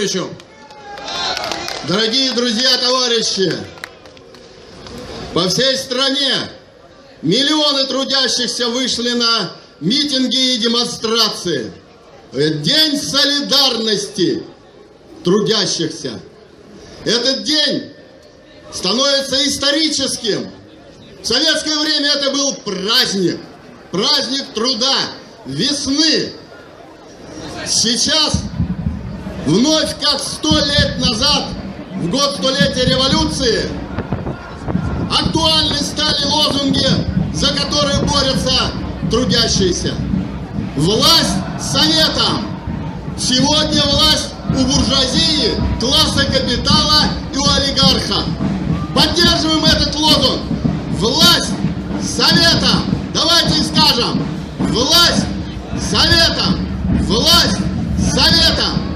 Валерию Федоровичу. Дорогие друзья, товарищи, по всей стране миллионы трудящихся вышли на митинги и демонстрации. День солидарности трудящихся. Этот день становится историческим. В советское время это был праздник, праздник труда, весны. Сейчас Вновь, как сто лет назад, в год столетия революции, актуальны стали лозунги, за которые борются трудящиеся. Власть советом. Сегодня власть у буржуазии, класса капитала и у олигарха. Поддерживаем этот лозунг. Власть советом. Давайте скажем. Власть советом. Власть советом.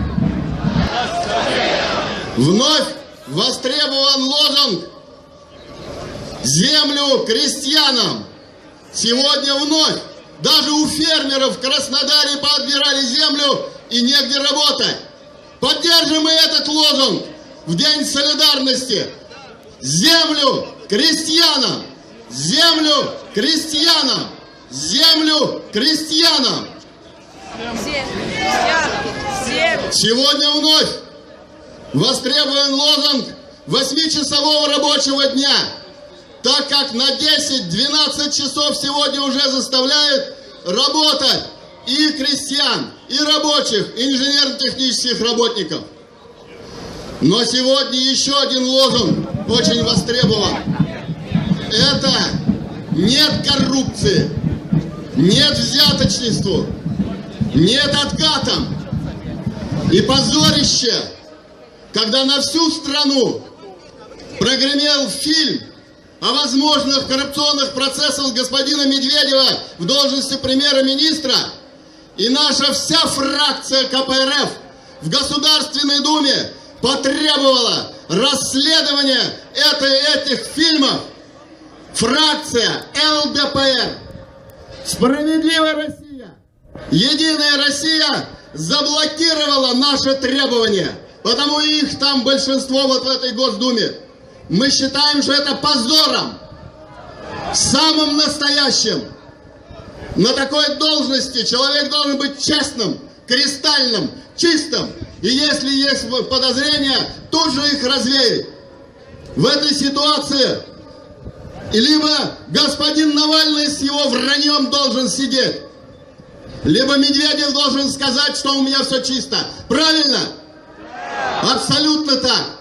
Вновь востребован лозунг «Землю крестьянам». Сегодня вновь даже у фермеров в Краснодаре подбирали землю и негде работать. Поддержим и этот лозунг в День солидарности. Землю крестьянам! Землю крестьянам! Землю крестьянам! Сегодня вновь востребован лозунг восьмичасового рабочего дня, так как на 10-12 часов сегодня уже заставляют работать и крестьян, и рабочих, и инженерно-технических работников. Но сегодня еще один лозунг очень востребован. Это нет коррупции, нет взяточничеству, нет откатам. И позорище, когда на всю страну прогремел фильм о возможных коррупционных процессах господина Медведева в должности премьера-министра, и наша вся фракция КПРФ в Государственной Думе потребовала расследования этой, этих фильмов. Фракция ЛДПР Справедливая Россия Единая Россия заблокировала наши требования, потому их там большинство вот в этой Госдуме. Мы считаем, что это позором, самым настоящим. На такой должности человек должен быть честным, кристальным, чистым. И если есть подозрения, тут же их развеять. В этой ситуации либо господин Навальный с его враньем должен сидеть, либо Медведев должен сказать, что у меня все чисто. Правильно? Абсолютно так.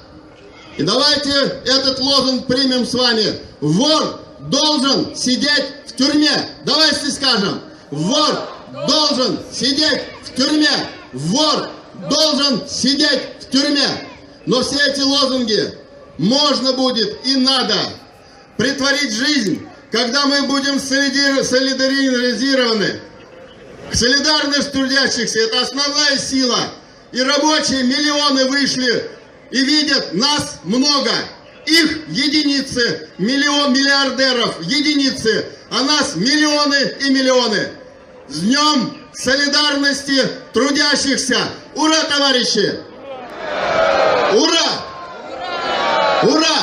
И давайте этот лозунг примем с вами. Вор должен сидеть в тюрьме. Давайте скажем. Вор должен сидеть в тюрьме. Вор должен сидеть в тюрьме. Но все эти лозунги можно будет и надо притворить жизнь, когда мы будем солидаризированы. Солидарность трудящихся – это основная сила. И рабочие миллионы вышли и видят нас много. Их единицы, миллион миллиардеров, единицы, а нас миллионы и миллионы. С днем солидарности трудящихся! Ура, товарищи! Ура! Ура!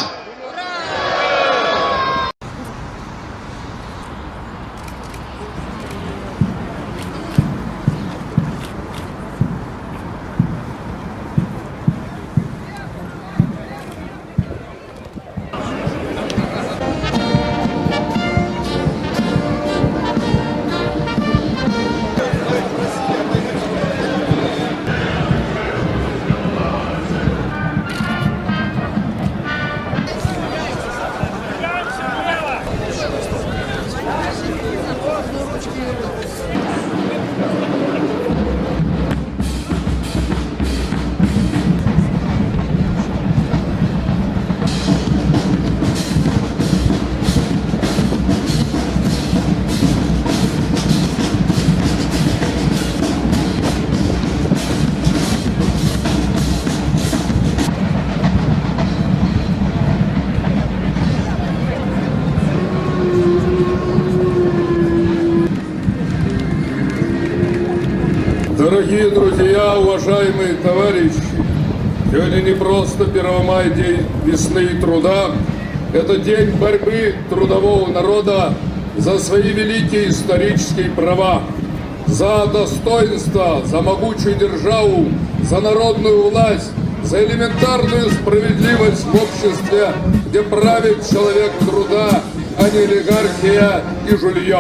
Дорогие друзья, уважаемые товарищи, сегодня не просто 1 мая, день весны и труда, это день борьбы трудового народа за свои великие исторические права, за достоинство, за могучую державу, за народную власть, за элементарную справедливость в обществе, где правит человек труда, а не олигархия и жулье.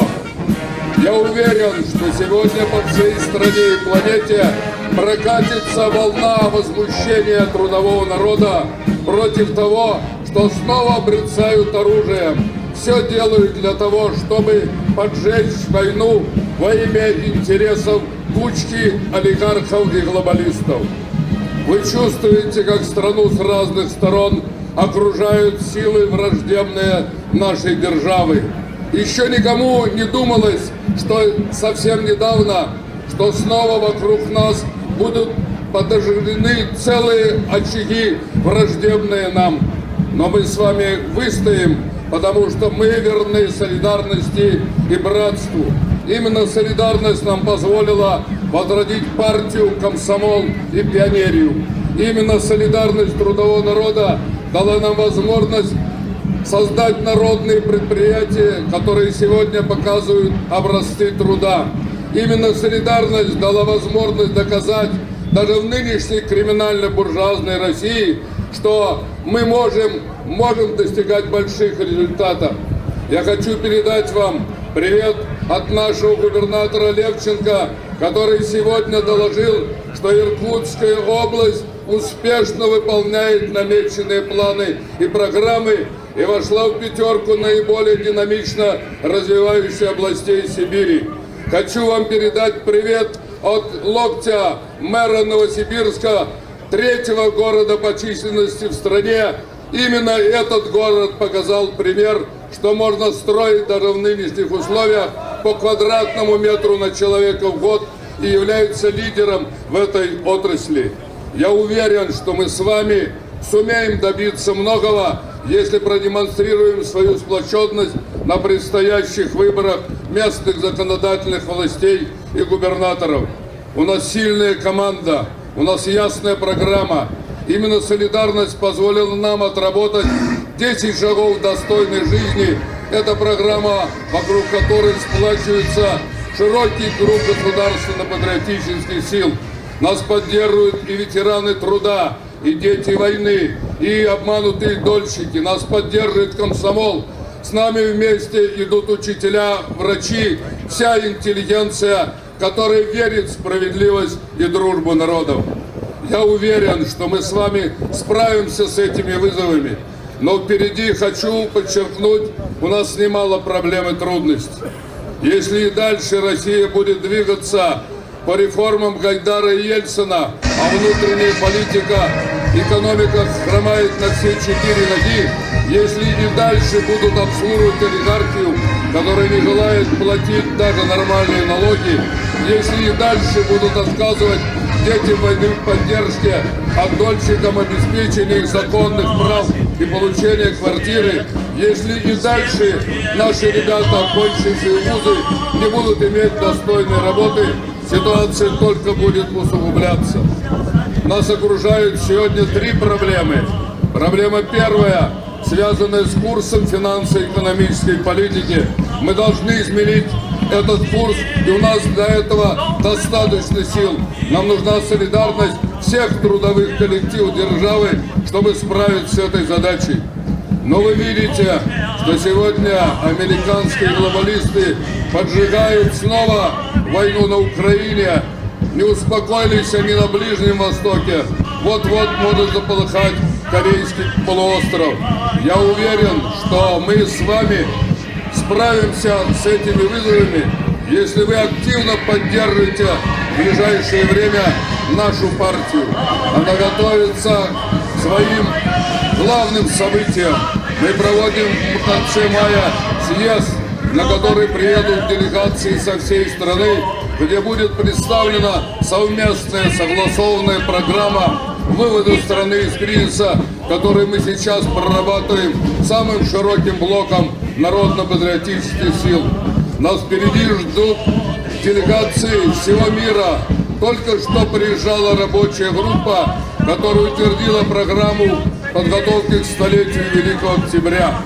Я уверен, что сегодня по всей стране и планете прокатится волна возмущения трудового народа против того, что снова обрицают оружием. Все делают для того, чтобы поджечь войну во имя интересов кучки олигархов и глобалистов. Вы чувствуете, как страну с разных сторон окружают силы враждебные нашей державы. Еще никому не думалось, что совсем недавно, что снова вокруг нас будут подожжены целые очаги, враждебные нам. Но мы с вами выстоим, потому что мы верны солидарности и братству. Именно солидарность нам позволила возродить партию, комсомол и пионерию. Именно солидарность трудового народа дала нам возможность создать народные предприятия, которые сегодня показывают образцы труда. Именно солидарность дала возможность доказать даже в нынешней криминально-буржуазной России, что мы можем, можем достигать больших результатов. Я хочу передать вам привет от нашего губернатора Левченко, который сегодня доложил, что Иркутская область успешно выполняет намеченные планы и программы и вошла в пятерку наиболее динамично развивающихся областей Сибири. Хочу вам передать привет от локтя мэра Новосибирска, третьего города по численности в стране. Именно этот город показал пример, что можно строить даже в нынешних условиях по квадратному метру на человека в год и является лидером в этой отрасли. Я уверен, что мы с вами сумеем добиться многого, если продемонстрируем свою сплоченность на предстоящих выборах местных законодательных властей и губернаторов. У нас сильная команда, у нас ясная программа. Именно солидарность позволила нам отработать 10 шагов достойной жизни. Это программа, вокруг которой сплачивается широкий круг государственно-патриотических сил. Нас поддерживают и ветераны труда, и дети войны, и обманутые дольщики. Нас поддерживает комсомол. С нами вместе идут учителя, врачи, вся интеллигенция, которая верит в справедливость и дружбу народов. Я уверен, что мы с вами справимся с этими вызовами. Но впереди хочу подчеркнуть, у нас немало проблем и трудностей. Если и дальше Россия будет двигаться по реформам Гайдара и Ельцина, а внутренняя политика, экономика хромает на все четыре ноги, если и дальше будут обслуживать олигархию, которая не желает платить даже нормальные налоги, если и дальше будут отказывать детям в поддержке, а дольщикам обеспечения их законных прав и получения квартиры, если и дальше наши ребята, окончившие вузы, не будут иметь достойной работы, ситуация только будет усугубляться. Нас окружают сегодня три проблемы. Проблема первая, связанная с курсом финансово-экономической политики. Мы должны изменить этот курс, и у нас для этого достаточно сил. Нам нужна солидарность всех трудовых коллективов державы, чтобы справиться с этой задачей. Но вы видите, что сегодня американские глобалисты поджигают снова войну на Украине. Не успокоились они на Ближнем Востоке. Вот-вот может заполыхать Корейский полуостров. Я уверен, что мы с вами справимся с этими вызовами, если вы активно поддержите в ближайшее время нашу партию. Она готовится к своим главным событиям. Мы проводим в конце мая съезд, на который приедут делегации со всей страны, где будет представлена совместная согласованная программа вывода страны из кризиса, который мы сейчас прорабатываем самым широким блоком народно-патриотических сил. Нас впереди ждут делегации всего мира. Только что приезжала рабочая группа, которая утвердила программу подготовки к столетию Великого Октября.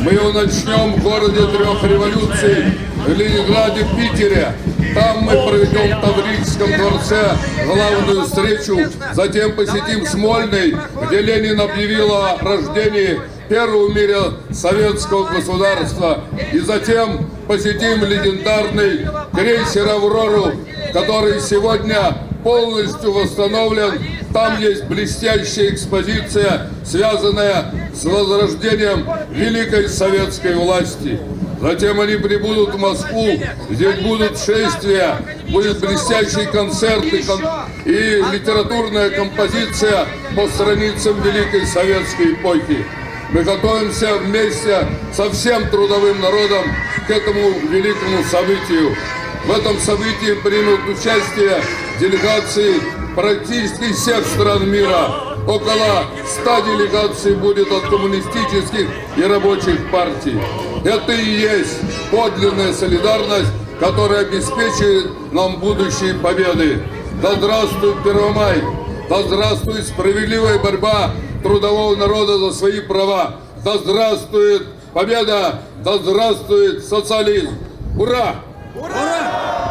Мы его начнем в городе трех революций, в Ленинграде, Питере. Там мы проведем в Таврическом дворце главную встречу, затем посетим Смольный, где Ленин объявил о рождении первого в мире советского государства. И затем посетим легендарный крейсер «Аврору», который сегодня полностью восстановлен. Там есть блестящая экспозиция, связанная с возрождением великой советской власти. Затем они прибудут в Москву, здесь будут шествия, будет блестящий концерт и, кон- и литературная композиция по страницам великой советской эпохи. Мы готовимся вместе со всем трудовым народом к этому великому событию. В этом событии примут участие делегации практически всех стран мира. Около 100 делегаций будет от коммунистических и рабочих партий. Это и есть подлинная солидарность, которая обеспечит нам будущие победы. Да здравствует Первомай! Да здравствует справедливая борьба трудового народа за свои права! Да здравствует победа! Да здравствует социализм! Ура! Ура!